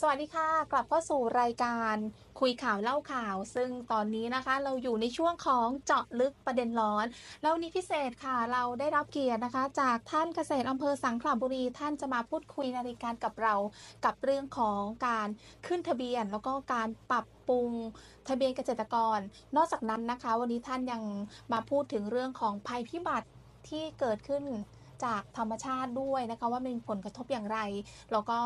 สวัสดีค่ะ กลับเข้าสู่รายการคุยข่าวเล่าข่าว ซึ่งตอนนี้นะคะ เราอยู่ในช่วงของเจาะลึกประเด็นร้อน แล้วนนี้พิเศษค่ะเราได้รับเกียรตินะคะ จากท่านเกษตรอำเภอสังขละบุรี ท่านจะมาพูดคุยในรายการกับเรา กับเรื่องของการขึ้นทะเบียน แล้วก็การปรับปรุงทะเบียนเกษตรกร นอกจากนั้นนะคะ วันนี้ท่านยังมาพูดถึงเรื่องของภัยพิบัติที่เกิดขึ้น จากธรรมชาติด้วยนะคะว่ามีผลกระทบอย่างไร แล้วก็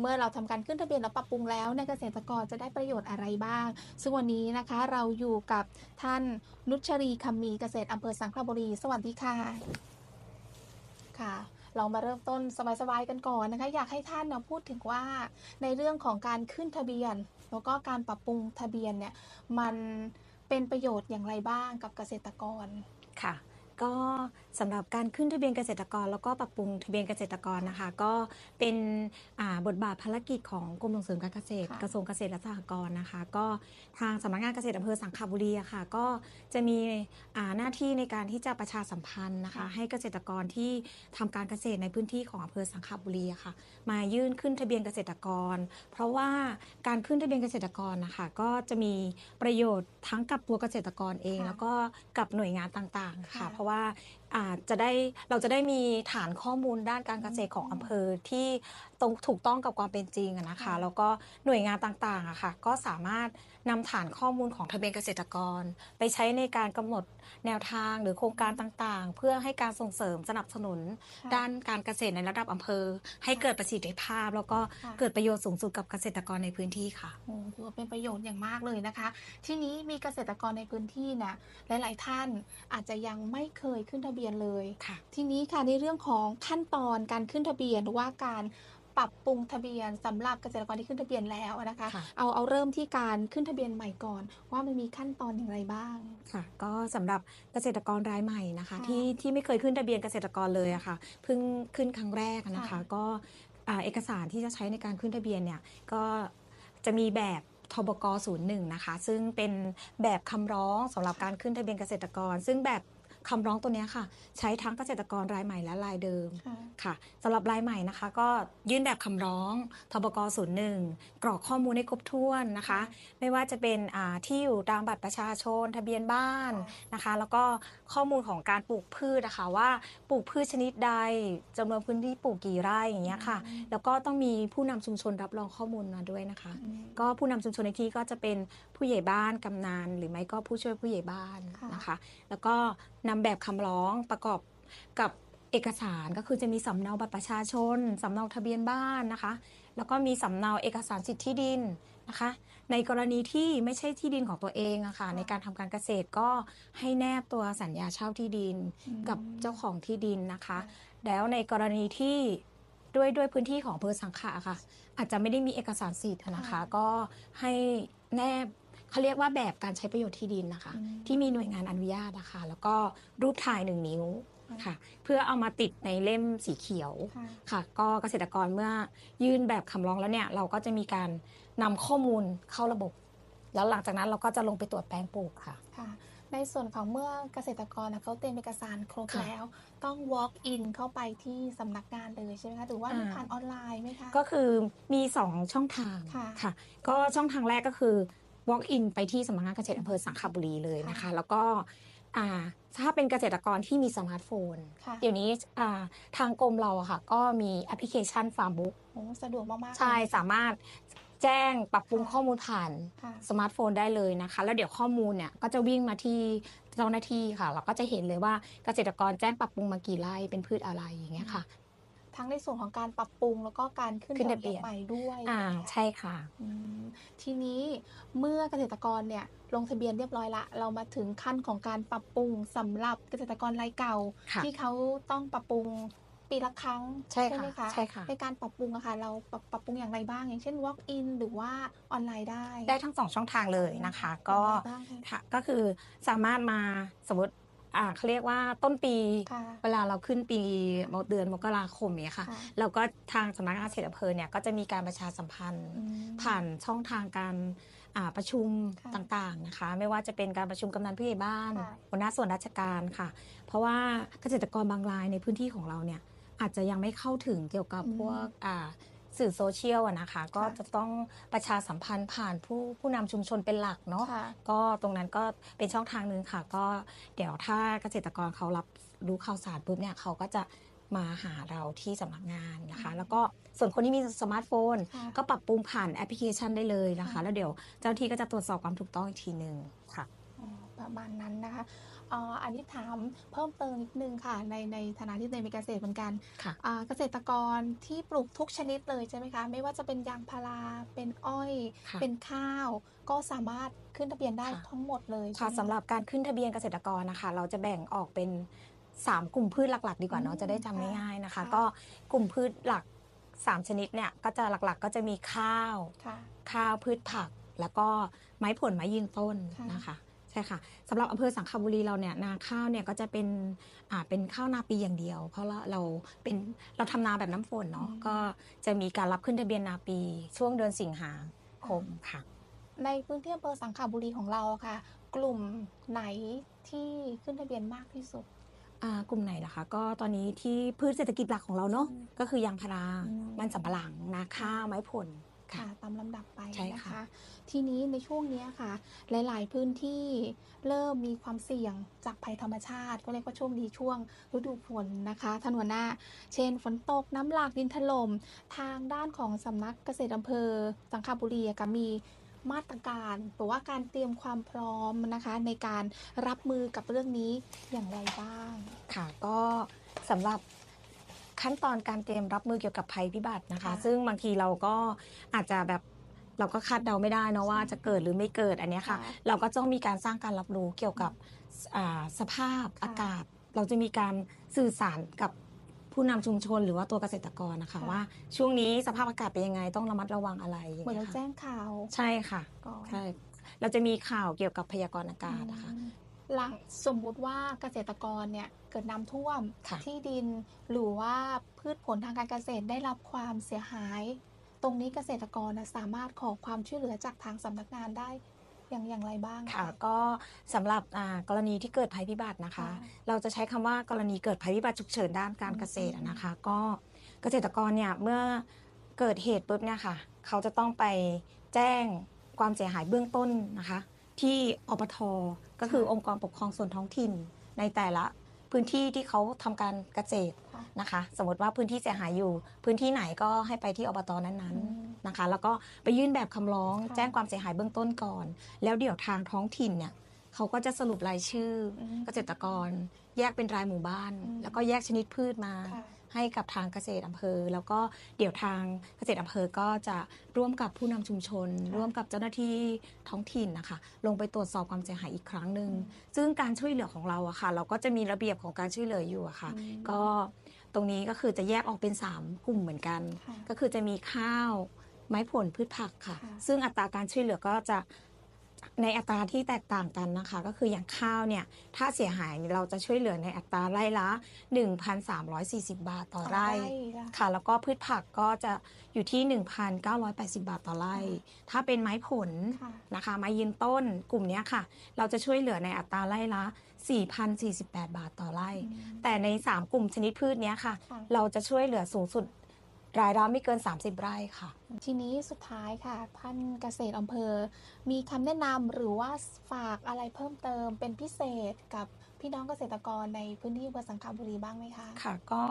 เมื่อเราทำการขึ้นทะเบียนแล้วปรับปรุงแล้วเนี่ยเกษตรกรจะได้ประโยชน์อะไรบ้าง ซึ่งวันนี้นะคะเราอยู่กับท่านนุชรีคำมีเกษตรอำเภอสังขละบุรี สวัสดีค่ะค่ะเรามาเริ่มต้นสบายๆกันก่อนนะคะอยากให้ท่านนะพูดถึงว่าในเรื่องของการขึ้นทะเบียน แล้วก็การปรับปรุงทะเบียนเนี่ยมันเป็นประโยชน์อย่างไรบ้างกับเกษตรกรค่ะ ก็ สำหรับการขึ้นทะเบียนเกษตรกร แล้วก็ปรับปรุงทะเบียนเกษตรกรนะคะ ก็เป็นอ่าบทบาทภารกิจของกรมส่งเสริมการเกษตรค่ะกระทรวงเกษตรและสหกรณ์นะคะ ก็ทางสำนักงานเกษตรอำเภอสังขบุรีอะค่ะ ก็จะมีอ่าหน้าที่ในการที่จะประชาสัมพันธ์นะคะค่ะให้เกษตรกรที่ทำการเกษตรในพื้นที่ของอำเภอสังขบุรีอะค่ะ มายื่นขึ้นทะเบียนเกษตรกร เพราะว่าการขึ้นทะเบียนเกษตรกรนะคะก็จะมีประโยชน์ทั้งกับตัวเกษตรกรเองค่ะแล้วก็กับหน่วยงานต่างๆค่ะค่ะเพราะว่า อาจจะได้เราจะได้มีฐานข้อมูลด้านการเกษตรของอำเภอที่ตรงถูกต้องกับความเป็นจริงนะคะค่ะแล้วก็หน่วยงานต่างๆอะค่ะก็สามารถ นำฐานข้อมูลของทะเบียนเกษตรกร ไปใช้ในการกำหนดแนวทางหรือโครงการต่างๆ เพื่อให้การส่งเสริมสนับสนุนค่ะด้านการเกษตรในระดับอำเภอ ให้เกิดประสิทธิภาพ แล้วก็ค่ะเกิดประโยชน์สูงสุดกับเกษตรกรในพื้นที่ค่ะโอ้ถือว่าเป็นประโยชน์อย่างมากเลยนะคะ ที่นี้มีเกษตรกรในพื้นที่เนี่ยหลาย ๆ ท่านอาจจะยังไม่เคยขึ้นทะเบียนเลยค่ะ ทีนี้ค่ะในเรื่องของขั้นตอนการขึ้นทะเบียนหรือว่าการ ปรับปรุงทะเบียนสำหรับเกษตรกรที่ขึ้นทะเบียนแล้วนะคะค่ะเอาเอาเริ่มที่การขึ้นทะเบียนใหม่ก่อน ว่ามันมีขั้นตอนอย่างไรบ้างค่ะ ก็สำหรับเกษตรกรรายใหม่นะคะค่ะที่ที่ไม่เคยขึ้นทะเบียนเกษตรกรเลยอะค่ะเพิ่งขึ้นครั้งแรกนะคะค่ะก็อ่าเอกสารที่จะใช้ในการขึ้นทะเบียนเนี่ยก็จะมีแบบทบก01นะคะ ซึ่งเป็นแบบคำร้องสำหรับการขึ้นทะเบียนเกษตรกร ซึ่งแบบ คำร้องตัวเนี้ยค่ะ ใช้ทั้งเกษตรกรรายใหม่และรายเดิมค่ะค่ะสำหรับรายใหม่นะคะ ก็ยื่นแบบคำร้องทบก01 กรอกข้อมูลให้ครบถ้วนนะคะ ไม่ว่าจะเป็นอ่าที่อยู่ตามบัตรประชาชน ทะเบียนบ้านนะคะ แล้วก็ข้อมูลของการปลูกพืชนะคะว่าปลูกพืชชนิดใดจำนวนพื้นที่ปลูกกี่ไร่อย่างเงี้ยค่ะอืมแล้วก็ต้องมีผู้นำชุมชนรับรองข้อมูลมาด้วยนะคะอืมก็ผู้นำชุมชนในที่ก็จะเป็นผู้ใหญ่บ้านกำนันหรือไม่ก็ผู้ช่วยผู้ใหญ่บ้านค่ะนะคะ แล้วก็นำแบบคำร้องประกอบกับเอกสารก็คือจะมีสำเนาบัตรประชาชนสำเนาทะเบียนบ้านนะคะ แล้วก็มีสำเนาเอกสารสิทธิที่ดินนะคะ ในกรณีที่ไม่ใช่ที่ดินของตัวเองอะค่ะในการทำการเกษตรก็ให้แนบตัวสัญญาเช่าที่ดินอืมกับเจ้าของที่ดินนะคะ แล้วในกรณีที่ด้วยด้วยพื้นที่ของอำเภอสังขะค่ะ อาจจะไม่ได้มีเอกสารสิทธิ์นะคะค่ะก็ให้แนบ เขาเรียกว่าแบบการใช้ประโยชน์ที่ดินนะคะอืมที่มีหน่วยงานอนุญาตนะคะแล้วก็รูปถ่ายหนึ่งนิ้วค่ะค่ะเพื่อเอามาติดในเล่มสีเขียวค่ะค่ะ ก็เกษตรกรเมื่อยื่นแบบคำร้องแล้วเนี่ย เราก็จะมีการนำข้อมูลเข้าระบบ แล้วหลังจากนั้นเราก็จะลงไปตรวจแปลงปลูกค่ะค่ะ ในส่วนของเมื่อเกษตรกรนะเขาเตรียมเอกสารครบค่ะแล้ว ต้อง walk in เข้าไปที่สำนักงานเลยใช่ไหมคะหรือว่าอ่าผ่านออนไลน์ไหมคะก็คือมี 2 ช่องทางค่ะค่ะก็ช่องทางแรกก็คือ walk in ไปที่สำนักงานเกษตรอำเภอสังขบุรีเลยนะคะค่ะแล้วก็อ่าถ้าเป็นเกษตรกรที่มีสมาร์ทโฟนค่ะเดี๋ยวนี้อ่าทางกรมเราอะค่ะ ก็มีแอปพลิเคชันฟาร์มบุ๊กโอ้สะดวกมากๆ ใช่เลยสามารถแจ้งปรับปรุงค่ะข้อมูลผ่านค่ะสมาร์ทโฟนได้เลยนะคะ แล้วเดี๋ยวข้อมูลเนี่ยก็จะวิ่งมาที่เจ้าหน้าที่ค่ะ เราก็จะเห็นเลยว่าเกษตรกรแจ้งปรับปรุงมากี่ไร่เป็นพืชอะไรอย่างเงี้ยค่ะ ทั้งในส่วนของการปรับปรุงแล้วก็การขึ้นขึ้นทะทะเบีเบียยนนใหม่ด้วยอ่าใช่ค่ะอืมทีนี้เมื่อเกษตรกรเนี่ยลงทะเบียนเรียบร้อยละ เรามาถึงขั้นของการปรับปรุงสำหรับเกษตรกรรายเก่าค่ะที่เขาต้องปรับปรุงปีละครั้งใช่ค่ะไหมคะใช่ค่ะในการปรับปรุงอะค่ะเราปรับปรับปรุงอย่างไรบ้าง อย่างเช่น walk in หรือว่าออนไลน์ได้ ได้ทั้งสองช่องทางเลยนะคะ ก็อย่างไรบ้างคะค่ะก็คือสามารถมาสมมติ อ่าเขาเรียกว่าต้นปี ค่ะเวลาเราขึ้นปีเดือนมกราคมเนี่ยค่ะ ค่ะ เราก็ทางสำนักงานเกษตรอำเภอเนี่ยก็จะมีการประชาสัมพันธ์ อืม ผ่านช่องทางการอ่าประชุมค่ะต่างๆนะคะ ไม่ว่าจะเป็นการประชุมกำนันผู้ใหญ่บ้านค่ะ หัวหน้าส่วนราชการค่ะ เพราะว่าเกษตรกรบางรายในพื้นที่ของเราเนี่ยอาจจะยังไม่เข้าถึงเกี่ยวกับอืมพวกอ่า สื่อโซเชียลอะนะคะ ก็ค่ะจะต้องประชาสัมพันธ์ผ่านผู้ผู้นำชุมชนเป็นหลักเนาะค่ะก็ตรงนั้นก็เป็นช่องทางหนึ่งค่ะ ก็เดี๋ยวถ้าเกษตรกรเขารับรู้ข่าวสารปุ๊บเนี่ยเขาก็จะมาหาเราที่สำนักงานนะคะ แล้วก็ส่วนคนที่มีสมาร์ทโฟนค่ะก็ปรับปรุงผ่านแอปพลิเคชันได้เลยนะคะค่ะแล้วเดี๋ยวเจ้าหน้าที่ก็จะตรวจสอบความถูกต้องอีกทีหนึ่งค่ะอ๋อประมาณนั้นนะคะเอ่ออันนี้ถามเพิ่มเติมนิดนึงค่ะ ในในฐานะที่ตัวเองเป็นเกษตรเหมือนกันค่ะ อ่าเกษตรกรที่ปลูกทุกชนิดเลยใช่ไหมคะ ไม่ว่าจะเป็นยางพาราเป็นอ้อย ค่ะเป็นข้าว ก็สามารถขึ้นทะเบียนได้ค่ะ ทั้งหมดเลยค่ะใช่ไมสำหรับการขึ้นทะเบียนเกษตรกรนะคะ เราจะแบ่งออกเป็น 3 กลุ่มพืชหลัก ๆ ดีกว่าเนาะอืมจะได้จำค่ะง่ายๆนะคะ ค่ะ ก็กลุ่มพืชหลัก 3 ชนิดเนี่ยก็จะหลักๆ ก็จะมีข้าว ค่ะ ข้าวพืชผัก แล้วก็ไม้ผลไม้ยืนต้นค่ะ นะคะ ใช่ค่ะสำหรับอำเภอสังขบุรีเราเนี่ยนาข้าวเนี่ยก็จะเป็นอ่าเป็นข้าวนาปีอย่างเดียว เพราะเราเราเป็นเราทำนาแบบน้ำฝนเนาะก็จะมีการรับขึ้นทะเบียนนาปี ช่วงเดือนสิงหาคมค่ะ ในพื้นที่อำเภอสังขบุรีของเราค่ะ กลุ่มไหนที่ขึ้นทะเบียนมากที่สุด อ่ากลุ่มไหนล่ะคะก็ตอนนี้ที่พืชเศรษฐกิจหลักของเราเนาะอืมก็คือยางพาราอืมมันสำปะหลังนาข้าวไม้ผล ค่ะค่ะตามลำดับไปใช่นะค่ะคะ ทีนี้ในช่วงเนี้ยค่ะ หลาย ๆ พื้นที่เริ่มมีความเสี่ยงจากภัยธรรมชาติ ก็เรียกว่าช่วงนี้ช่วงฤดูฝนนะคะท่านหัวหน้า เช่น ฝนตกน้ำหลากดินถล่มทางด้านของสำนักเกษตรอำเภอ สังขบุรีอะก็มีมาตรการหรือว่าการเตรียมความพร้อมนะคะ ในการรับมือกับเรื่องนี้อย่างไรบ้าง ค่ะก็สำหรับ ขั้นตอนการเตรียมรับมือเกี่ยวกับภัยพิบัตินะคะ ค่ะ ซึ่งบางทีเราก็อาจจะแบบเราก็คาดเดาไม่ได้เนอะว่าจะเกิดหรือไม่เกิดอันเนี้ยค่ะค่ะเราก็ต้องมีการสร้างการรับรู้เกี่ยวกับอ่าสภาพค่ะอากาศ เราจะมีการสื่อสารกับผู้นำชุมชนหรือว่าตัวเกษตรกรนะคะค่ะ ว่าช่วงนี้สภาพอากาศเป็นยังไงต้องระมัดระวังอะไรอย่างเหมือนเงี้เรายค่ะแจ้งข่าวใช่ค่ะก่อนใช่เราจะมีข่าวเกี่ยวกับพยากรณ์อากาศนะคะ อืม หลังสมมุติว่าเกษตรกรเนี่ยเกิดน้ำท่วมค่ะที่ดินหรือว่าพืชผลทางการเกษตรได้รับความเสียหาย ตรงนี้เกษตรกรนะสามารถขอความช่วยเหลือจากทางสำนักงานได้อย่างอย่างไรบ้างค่ะก็สำหรับอ่ากรณีที่เกิดภัยพิบัตินะคะค่ะเราจะใช้คำว่ากรณีเกิดภัยพิบัติฉุกเฉินด้านการเกษตรอะนะคะ ก็เกษตรกรเนี่ยเมื่อเกิดเหตุปุ๊บเนี่ยค่ะ เขาจะต้องไปแจ้งความเสียหายเบื้องต้นนะคะ ที่อปทก็คือองค์กรปกครองส่วนท้องถิ่นในแต่ละพื้นที่ที่เขาทำการเกษตรค่ะนะคะ สมมติว่าพื้นที่เสียหายอยู่ พื้นที่ไหนก็ให้ไปที่อบตนั้นอืมๆนะคะ แล้วก็ไปยื่นแบบคำร้องค่ะแจ้งความเสียหายเบื้องต้นก่อน แล้วเดี๋ยวทางท้องถิ่นเนี่ยเขาก็จะสรุปรายชื่ออมเกษตรกร แยกเป็นรายหมู่บ้านอืมแล้วก็แยกชนิดพืชมาค่ะ ให้กับทางเกษตรอำเภอ แล้วก็เดี๋ยวทางเกษตรอำเภอก็จะร่วมกับผู้นำชุมชนค่ะร่วมกับเจ้าหน้าที่ท้องถิ่นนะคะ ลงไปตรวจสอบความเสียหายอีกครั้งหนึ่งอืมซึ่งการช่วยเหลือของเราอะค่ะ เราก็จะมีระเบียบของการช่วยเหลืออยู่อะค่ะอืมก็ตรงนี้ก็คือจะแยกออกเป็น 3 กลุ่มเหมือนกันค่ะก็คือจะมีข้าวไม้ผลพืชผักค่ะค่ะ ซึ่งอัตราการช่วยเหลือก็จะ ในอัตราที่แตกต่างกันนะคะ ก็คืออย่างข้าวเนี่ย ถ้าเสียหายเราจะช่วยเหลือในอัตราไร่ละ 1,340 บาทต่อไร่ละค่ะ แล้วก็พืชผักก็จะอยู่ที่ 1,980 บาทต่อไร่ ถ้าเป็นไม้ผลค่ะนะคะไม้ยืนต้นกลุ่มเนี้ยค่ะ เราจะช่วยเหลือในอัตราไร่ละ 4,048 บาทต่อไร่อืมแต่ใน 3 กลุ่มชนิดพืชเนี้ยค่ะค่ะ เราจะช่วยเหลือสูงสุด รายละไม่เกิน 30 ไร่ค่ะ ทีนี้สุดท้ายค่ะ ท่านเกษตรอำเภอ มีคำแนะนำหรือว่าฝากอะไรเพิ่มเติมเป็นพิเศษกับพี่น้องเกษตรกรในพื้นที่อำเภอสังขบุรีบ้างไหมคะ ค่ะ ก็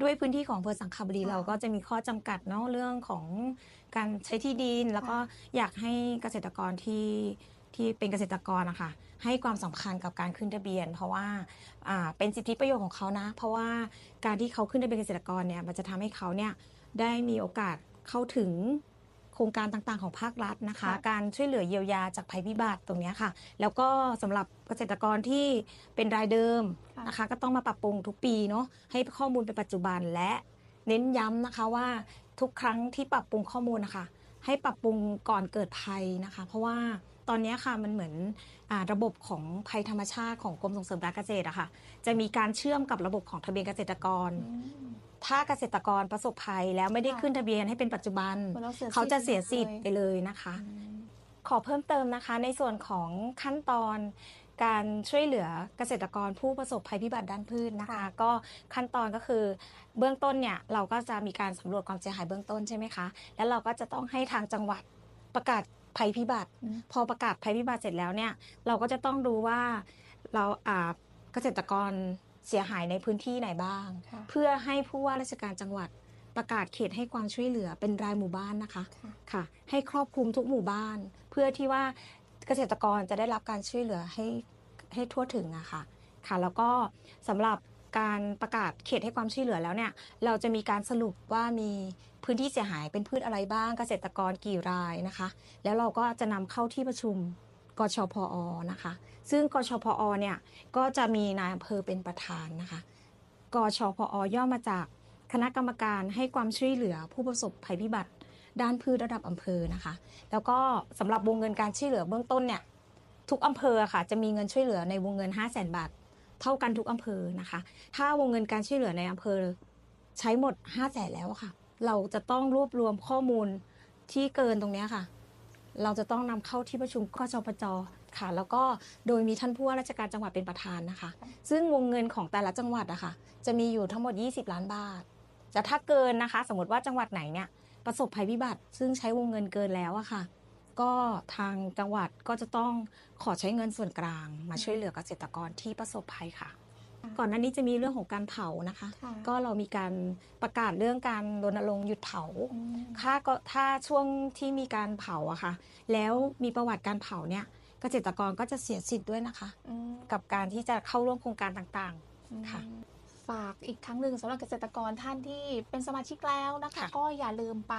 ด้วยพื้นที่ของอำเภอสังขบุรีค่ะเราก็จะมีข้อจำกัดเนาะเรื่องของการใช้ที่ดิน แล้วก็อยากให้เกษตรกรที่ที่เป็นเกษตรกรนะคะให้ความสำคัญกับการขึ้นทะเบียน เพราะว่าอ่าเป็นสิทธิประโยชน์ของเขานะ เพราะว่าการที่เขาขึ้นทะเบียนเกษตรกรเนี่ยมันจะทำให้เขาเนี่ย ได้มีโอกาสเข้าถึงโครงการต่างๆ ของภาครัฐนะคะค่ะการช่วยเหลือเยียวยาจากภัยพิบัติตรงเนี้ยค่ะ แล้วก็สำหรับเกษตรกรที่เป็นรายเดิมค่ะนะคะ ก็ต้องมาปรับปรุงทุกปีเนาะให้ข้อมูลเป็นปัจจุบันและเน้นย้ำนะคะว่าทุกครั้งที่ปรับปรุงข้อมูลนะคะ ให้ปรับปรุงก่อนเกิดภัยนะคะ เพราะว่า ตอนเนี้ยค่ะมันเหมือนอาระบบของภัยธรรมชาติของกรมส่งเสริมการเกษตรอะค่ะ จะมีการเชื่อมกับระบบของทะเบียนเกษตรกรอืมถ้าเกษตรกรประสบภัยแล้วไม่ได้ค่ะขึ้นทะเบียนให้เป็นปัจจุบันหมือนรสียเขาจะเสียลสิทธิ์ไปเลยนะคะอืมขอเพิ่มเติมนะคะ ในส่วนของขั้นตอนการช่วยเหลือเกษตรกรผู้ประสบภัยพิบัติด้านพืชนะคะค่ะก็ขั้นตอนก็คือเบื้องต้นเนี่ยเราก็จะมีการสำรวจความเสียหายเบื้องต้นใช่ไหมคะ แล้วเราก็จะต้องให้ทางจังหวัดประกาศ ภัยพิบัติอืมพอประกาศภัยพิบัติเสร็จแล้วเนี่ย เราก็จะต้องดูว่าเราอ่าเกษตรกรเสียหายในพื้นที่ไหนบ้างค่ะเพื่อให้ผู้ว่าราชการจังหวัดประกาศเขตให้ความช่วยเหลือเป็นรายหมู่บ้านนะคะค่ะค่ะ ให้ครอบคลุมทุกหมู่บ้าน เพื่อที่ว่าเกษตรกรจะได้รับการช่วยเหลือให้ให้ทั่วถึงอะค่ะค่ะ แล้วก็สำหรับ การประกาศเขตให้ความช่วยเหลือแล้วเนี่ย เราจะมีการสรุปว่ามีพื้นที่เสียหายเป็นพืชอะไรบ้างเกษตรกรกี่รายนะคะ แล้วเราก็จะนำเข้าที่ประชุมกชพอนะคะ ซึ่งกชพอเนี่ยก็จะมีนายอำเภอเป็นประธานนะคะกชพอย่อมาจากคณะกรรมการให้ความช่วยเหลือผู้ประสบภัยพิบัติด้านพืชระดับอำเภอนะคะ แล้วก็สำหรับวงเงินการช่วยเหลือเบื้องต้นเนี่ยทุกอำเภอค่ะจะมีเงินช่วยเหลือในวงเงิน 5 0 0 0 0 0 บาท เท่ากันทุกอำเภอนะคะ ถ้าวงเงินการช่วยเหลือในอำเภอ ใช้หมด5 0 0แสนแล้วค่ะ เราจะต้องรวบรวมข้อมูลที่เกินตรงนี้ค่ะ เราจะต้องนำเข้าที่ประชุมกชปจค่ะ แล้วก็โดยมีท่านผู้ว่าราชการจังหวัดเป็นประธานนะคะ ซึ่งวงเงินของแต่ละจังหวัดอะค่ะ จะมีอยู่ทั้งหมด 20 ล้านบาท แต่ถ้าเกินนะคะ สมมติว่าจังหวัดไหนเนี่ยประสบภัยพิบัติ ซึ่งใช้วงเงินเกินแล้วอะค่ะ ก็ทางจังหวัดก็จะต้องขอใช้เงินส่วนกลาง มาช่วยเหลือเกษตรกรที่ประสบภัยค่ะ ก่อนหน้านี้จะมีเรื่องของการเผานะคะ ค่ะก็เรามีการประกาศเรื่องการรณรงค์หยุดเผา อืมถ้าก็ถ้าช่วงที่มีการเผาอะค่ะ แล้วมีประวัติการเผาเนี่ยเกษตรกรก็จะเสียสิทธิ์ด้วยนะคะ อืมกับการที่จะเข้าร่วมโครงการต่างค่ะ ฝากอีกครั้งหนึ่งสำหรับเกษตรกรท่านที่เป็นสมาชิกแล้วนะคะค่ะก็อย่าลืมไป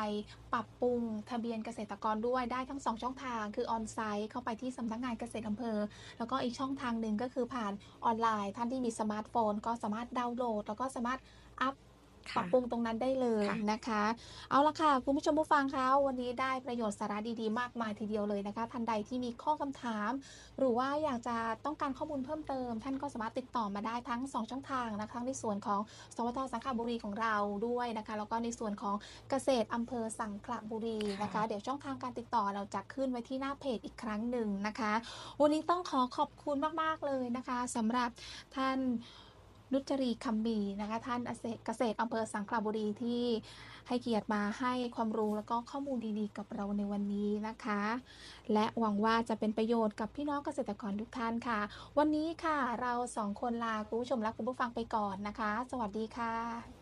ปรับปรุงทะเบียนเกษตรกรด้วยได้ทั้งสองช่องทางคือออนไซต์เข้าไปที่สำนักงานเกษตรอำเภอ แล้วก็อีกช่องทางหนึ่งก็คือผ่านออนไลน์ ท่านที่มีสมาร์ทโฟน ก็สามารถดาวน์โหลด แล้วก็สามารถอัพๆ ปรับปรุงตรงนั้นได้เลยค่ะนะคะ เอาละค่ะ คุณผู้ชมผู้ฟังคะวันนี้ได้ประโยชน์สาระดีๆ มากมายทีเดียวเลยนะคะท่านใดที่มีข้อคำถาม หรือว่าอยากจะต้องการข้อมูลเพิ่มเติม ท่านก็สามารถติดต่อมาได้ทั้ง 2 ช่องทางนะคะทั้งในส่วนของสวทสังขบุรีของเราด้วยนะคะ แล้วก็ในส่วนของเกษตรอำเภอสังขละบุรีนะคะค่ะเดี๋ยวช่องทางการติดต่อเราจะขึ้นไว้ที่หน้าเพจอีกครั้งหนึ่งนะคะ วันนี้ต้องขอขอบคุณมากๆเลยนะคะสำหรับท่าน นุจรีคำมีนะคะท่านเกษตรอำเภอสังขละบุรีที่ให้เกียรติมาให้ความรู้แล้วก็ข้อมูลดีๆ กับเราในวันนี้นะคะ และหวังว่าจะเป็นประโยชน์กับพี่น้องเกษตรกรทุกท่านค่ะ วันนี้ค่ะเราสองคนลาคุณผู้ชมและคุณผู้ฟังไปก่อนนะคะ สวัสดีค่ะ